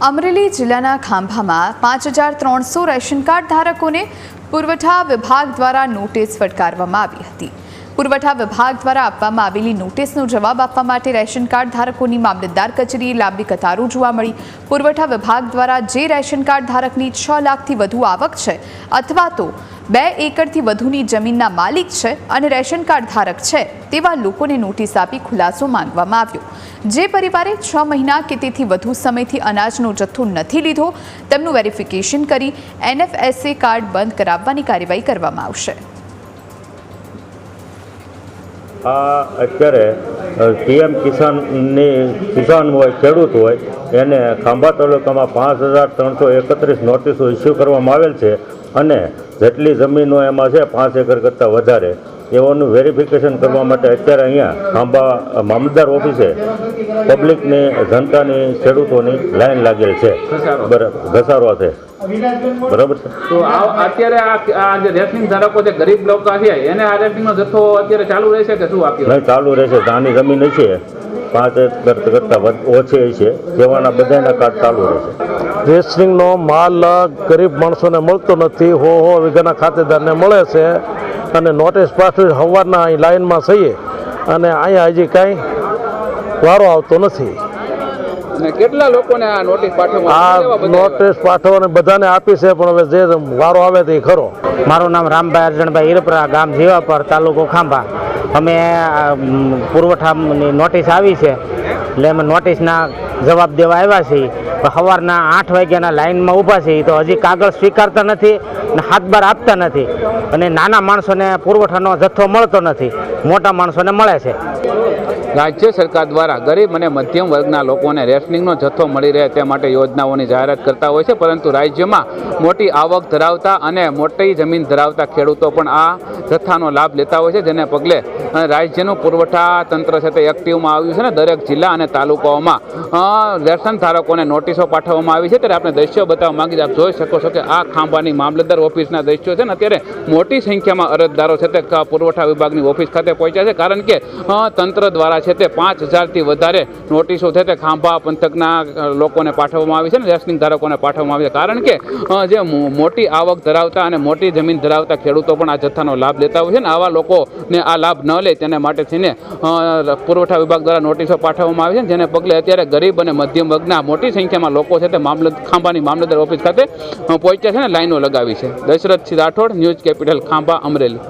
અમરેલી જિલ્લાના ખાંભામાં પાંચ હજાર ત્રણસો રેશન કાર્ડ ધારકોને પુરવઠા વિભાગ દ્વારા નોટિસ ફટકારવામાં આવી હતી. પુરવઠા વિભાગ દ્વારા આપવામાં આવેલી નોટિસનો જવાબ આપવા માટે રેશન કાર્ડ ધારકોની મામલતદાર કચેરીએ લાંબી કતારો જોવા મળી. પુરવઠા વિભાગ દ્વારા જે રેશન કાર્ડ ધારકની છ લાખથી વધુ આવક છે અથવા તો બે એકરથી વધુની જમીનના માલિક છે અને રેશન કાર્ડ ધારક છે તેવા લોકોને નોટિસ આપી ખુલાસો માંગવામાં આવ્યો. જે પરિવારે છ મહિના કે તેથી વધુ સમયથી અનાજનો જથ્થો નથી લીધો તેમનું વેરિફિકેશન કરી એનએફએસએ કાર્ડ બંધ કરાવવાની કાર્યવાહી કરવામાં આવશે. આ અત્યારે પીએમ કિસાનની કિસાન હોય, ખેડૂત હોય, એને ખાંભા તાલુકામાં પાંચ હજાર ત્રણસો એકત્રીસ નોટિસો ઇસ્યુ કરવામાં આવેલ છે અને જેટલી જમીનો એમાં છે, પાંચ એકર કરતાં વધારે. એઓનું વેરિફિકેશન કરવા માટે અત્યારે અહીંયા ખાંભા મામલતદાર ઓફિસે પબ્લિકની જનતાની ખેડૂતોની લાઈન લાગેલ છે. બરાબર ઘસારો છે. બરાબર છે? તો અત્યારે આ આ જે રેશનિંગ ધારકો છે ગરીબ લોકો છે એને આ રેશનિંગનો જથ્થો અત્યારે ચાલુ રહેશે કે શું આપ્યું નહીં ચાલુ રહેશે. દાની જમીન છે પાંચ એકર કરતાં ઓછી છે તેવાના બધાના કાર્ડ ચાલુ રહેશે. રેસલિંગનો માલ ગરીબ માણસોને મળતો નથી. હો હો વિઘાના ખાતેદારને મળે છે. અને નોટિસ પાછળ સવારના અહીં લાઇનમાં થઈએ અને અહીંયા હજી કાંઈ વારો આવતો નથી. અને કેટલા લોકોને આ નોટિસ પાઠવવાને બધાને આપી છે પણ હવે જે વારો આવે તે ખરો. મારું નામ રામભાઈ અર્જણભાઈ ઈરપરા ગામ જીવાપર તાલુકો ખાંભા. અમે પુરવઠાની નોટિસ આવી છે. એટલે અમે નોટિસના જવાબ દેવા આવ્યા છીએ સવારના આઠ વાગ્યાના લાઇનમાં ઊભા છીએ તો હજી કાગળ સ્વીકારતા નથી અને હાથ બાર આપતા નથી. અને નાના માણસોને પુરવઠાનો જથ્થો મળતો નથી. મોટા માણસોને મળે છે. રાજ્ય સરકાર દ્વારા ગરીબ અને મધ્યમ વર્ગના લોકોને રેશનિંગનો જથ્થો મળી રહે તે માટે યોજનાઓની જાહેરાત કરતા હોય છે, પરંતુ રાજ્યમાં મોટી આવક ધરાવતા અને મોટી જમીન ધરાવતા ખેડૂતો પણ આ જથ્થાનો લાભ લેતા હોય છે, જેને પગલે રાજ્યનું પુરવઠા તંત્ર છે તે એક્ટિવમાં આવ્યું છે ને દરેક જિલ્લા અને તાલુકાઓમાં રેશન ધારકોને નોટિસો પાઠવવામાં આવી છે. ત્યારે આપણે દ્રશ્યો બતાવવા માંગી આપ જોઈ શકો છો કે આ ખાંભાની મામલતદાર ઓફિસના દ્રશ્યો છે ને અત્યારે મોટી સંખ્યામાં અરજદારો છે તે પુરવઠા વિભાગની ઓફિસ ખાતે પહોંચ્યા છે, કારણ કે તંત્ર દ્વારા છે તે પાંચ હજારથી વધારે નોટિસો છે તે ખાંભા પંથકના લોકોને પાઠવવામાં આવી છે ને રેશનિંગ ધારકોને પાઠવવામાં આવી છે. કારણ કે જે મોટી આવક ધરાવતા અને મોટી જમીન ધરાવતા ખેડૂતો પણ આ જથ્થાનો લાભ લેતા હોય છે ને આવા લોકોને આ લાભ ન લે તેના માટે થઈને પુરવઠા વિભાગ દ્વારા નોટિસો પાઠવવામાં આવી છે, જેને પગલે અત્યારે ગરીબ અને મધ્યમ વર્ગના મોટી સંખ્યામાં લોકો છે તે મામલત, ખાંભાની મામલતદાર ઓફિસ ખાતે પહોંચ્યા છે ને લાઈનો લગાવી છે. Dashrathsinh Rathod, news capital Khambha, Amreli.